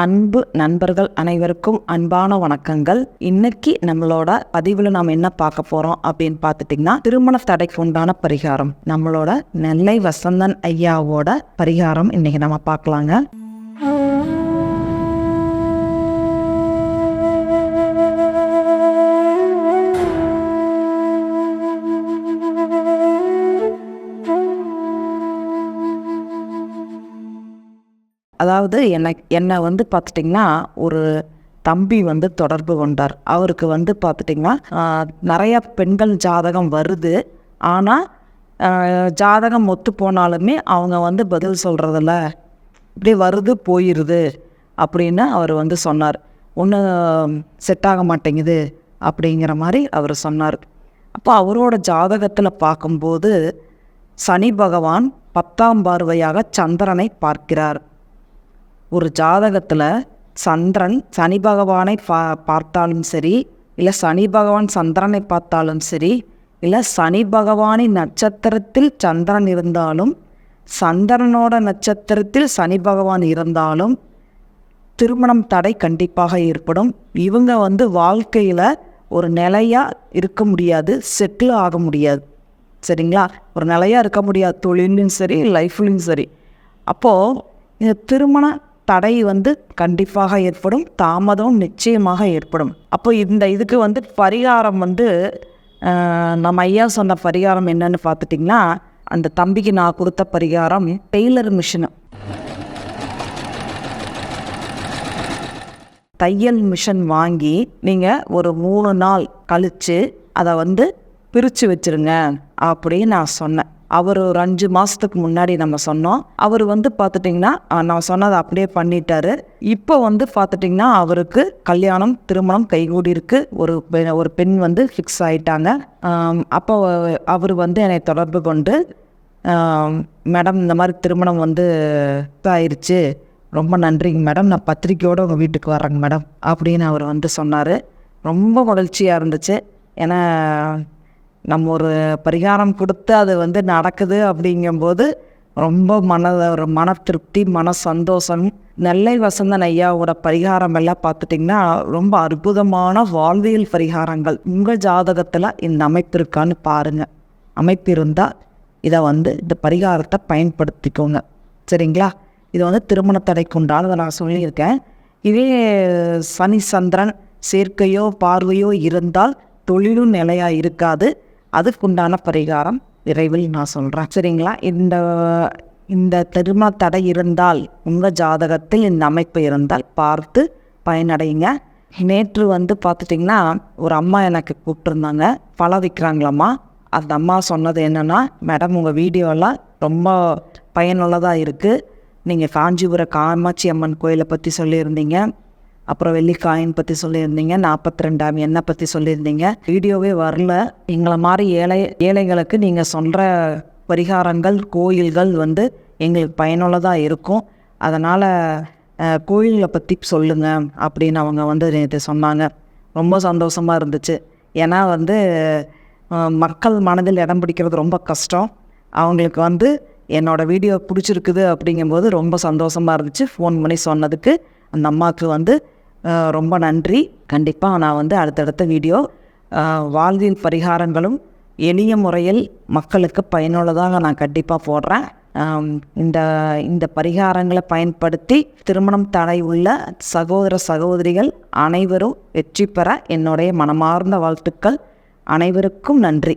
அன்பு நண்பர்கள் அனைவருக்கும் அன்பான வணக்கங்கள். இன்னைக்கு நம்மளோட பதிவில் நாம் என்ன பார்க்க போகிறோம் அப்படின்னு பார்த்துட்டிங்கன்னா திருமண தடைக்கு உண்டான பரிகாரம். நம்மளோட நெல்லை வசந்தன் ஐயாவோட பரிகாரம் இன்னைக்கு நம்ம பார்க்கலாங்க. அதாவது என்னை என்னை வந்து பார்த்துட்டிங்கன்னா ஒரு தம்பி வந்து தொடர்பு கொண்டார். அவருக்கு வந்து பார்த்துட்டிங்கன்னா நிறைய பெண்கள் ஜாதகம் வருது. ஆனால் ஜாதகம் ஒத்து போனாலுமே அவங்க வந்து பதில் சொல்கிறதில்ல இப்படி வருது போயிடுது அப்படின்னு அவர் வந்து சொன்னார். ஒன்றும் செட் ஆக மாட்டேங்குது அப்படிங்கிற மாதிரி அவர் சொன்னார். அப்போ அவரோட ஜாதகத்தில் பார்க்கும்போது சனி பகவான் பத்தாம் பார்வையாக சந்திரனை பார்க்கிறார். ஒரு ஜாதகத்தில் சந்திரன் சனி பகவானை பா பார்த்தாலும் சரி இல்லை சனி பகவான் சந்திரனை பார்த்தாலும் சரி இல்லை சனி பகவானின் நட்சத்திரத்தில் சந்திரன் இருந்தாலும் சந்திரனோட நட்சத்திரத்தில் சனி பகவான் இருந்தாலும் திருமணம் தடை கண்டிப்பாக ஏற்படும். இவங்க வந்து வாழ்க்கையில் ஒரு நிலையாக இருக்க முடியாது செட்டில் ஆக முடியாது. சரிங்களா? ஒரு நிலையாக இருக்க முடியாது தொழிலும் சரி லைஃப்லையும் சரி. அப்போது இந்த திருமண தடை வந்து கண்டிப்பாக ஏற்படும் தாமதம் நிச்சயமாக ஏற்படும். அப்போ இந்த இதுக்கு வந்து பரிகாரம் வந்து நம்ம ஐயா சொன்ன பரிகாரம் என்னன்னு பார்த்துட்டிங்கன்னா அந்த தம்பிக்கு நான் கொடுத்த பரிகாரம் டெய்லர் மிஷினு. தையல் மிஷின் வாங்கி நீங்கள் ஒரு மூணு நாள் கழித்து அதை வந்து பிரித்து வச்சிருங்க அப்படின்னு நான் சொன்னேன். அவர் ஒரு அஞ்சு மாதத்துக்கு முன்னாடி நம்ம சொன்னோம். அவர் வந்து பார்த்துட்டிங்கன்னா நான் சொன்னதை அப்படியே பண்ணிட்டாரு. இப்போ வந்து பார்த்துட்டிங்கன்னா அவருக்கு கல்யாணம் திருமணம் கைகூடி இருக்கு ஒரு பெ- ஒரு பெண் வந்து ஃபிக்ஸ் ஆயிட்டாங்க. அப்போ அவர் வந்து என்னை தொடர்பு கொண்டு மேடம் இந்த மாதிரி திருமணம் வந்து ஆயிடுச்சு ரொம்ப நன்றிங்க மேடம். நான் பத்திரிக்கையோடு உங்கள் வீட்டுக்கு வரேங்க மேடம். அப்படின்னு அவர் வந்து சொன்னார். ரொம்ப மகிழ்ச்சியாக இருந்துச்சு. ஏன்னா நம்ம ஒரு பரிகாரம் கொடுத்து அது வந்து நடக்குது அப்படிங்கும்போது ரொம்ப மன ஒரு மன திருப்தி மன சந்தோஷம் நெல்லை வசந்தன் ஐயாவோட பரிகாரம் எல்லாம் பார்த்துட்டிங்கன்னா ரொம்ப அற்புதமான வாழ்வியல் பரிகாரங்கள் உங்கள் ஜாதகத்தில் இந்த அமைப்பு இருக்கான்னு பாருங்கள் அமைப்பு இருந்தால் இதை வந்து இந்த பரிகாரத்தை பயன்படுத்திக்கோங்க. சரிங்களா? இது வந்து திருமண தடைக்கு உண்டானதை நான் சொல்லியிருக்கேன். இதே சனி சந்திரன் சேர்க்கையோ பார்வையோ இருந்தால் தொழிலும் நிலையாக இருக்காது. அதுக்குண்டான பரிகாரம் விரைவில் நான் சொல்கிறேன் சரிங்களா? இந்த இந்த திருமண தடை இருந்தால் உங்கள் ஜாதகத்தில் இந்த அமைப்பு இருந்தால் பார்த்து பயனடைங்க. நேற்று வந்து பார்த்துட்டிங்கன்னா ஒரு அம்மா எனக்கு கூப்பிட்டுருந்தாங்க. பழம் விற்கிறாங்களாம்மா அந்த அம்மா சொன்னது என்னென்னா மேடம் உங்கள் வீடியோலாம் ரொம்ப பயனுள்ளதாக இருக்குது நீங்கள் காஞ்சிபுரம் காமாட்சி அம்மன் கோயிலை பற்றி சொல்லியிருந்தீங்க. அப்புறம் வெள்ளிக்காயின் பற்றி சொல்லியிருந்தீங்க நாற்பத்தி ரெண்டாம் எண்ணெய் பற்றி சொல்லியிருந்தீங்க. வீடியோவே வரல. எங்களை மாதிரி ஏழை ஏழைகளுக்கு நீங்கள் சொல்கிற பரிகாரங்கள் கோயில்கள் வந்து எங்களுக்கு பயனுள்ளதாக இருக்கும். அதனால் கோயில்களை பற்றி சொல்லுங்கள் அப்படின்னு அவங்க வந்து நேற்று சொன்னாங்க. ரொம்ப சந்தோஷமாக இருந்துச்சு. ஏன்னா வந்து மக்கள் மனதில் இடம் பிடிக்கிறது ரொம்ப கஷ்டம். அவங்களுக்கு வந்து என்னோடய வீடியோ பிடிச்சிருக்குது அப்படிங்கும்போது ரொம்ப சந்தோஷமாக இருந்துச்சு. ஃபோன் பண்ணி சொன்னதுக்கு அந்த அம்மாவுக்கு வந்து ரொம்ப நன்றி. கண்டிப்பாக நான் வந்து அடுத்தடுத்த வீடியோ வாழ்வில் பரிகாரங்களும் எளிய முறையில் மக்களுக்கு பயனுள்ளதாக நான் கண்டிப்பாக போடுறேன். இந்த இந்த பரிகாரங்களை பயன்படுத்தி திருமணம் தடை உள்ள சகோதர சகோதரிகள் அனைவரும் வெற்றி பெற என்னுடைய மனமார்ந்த வாழ்த்துக்கள். அனைவருக்கும் நன்றி.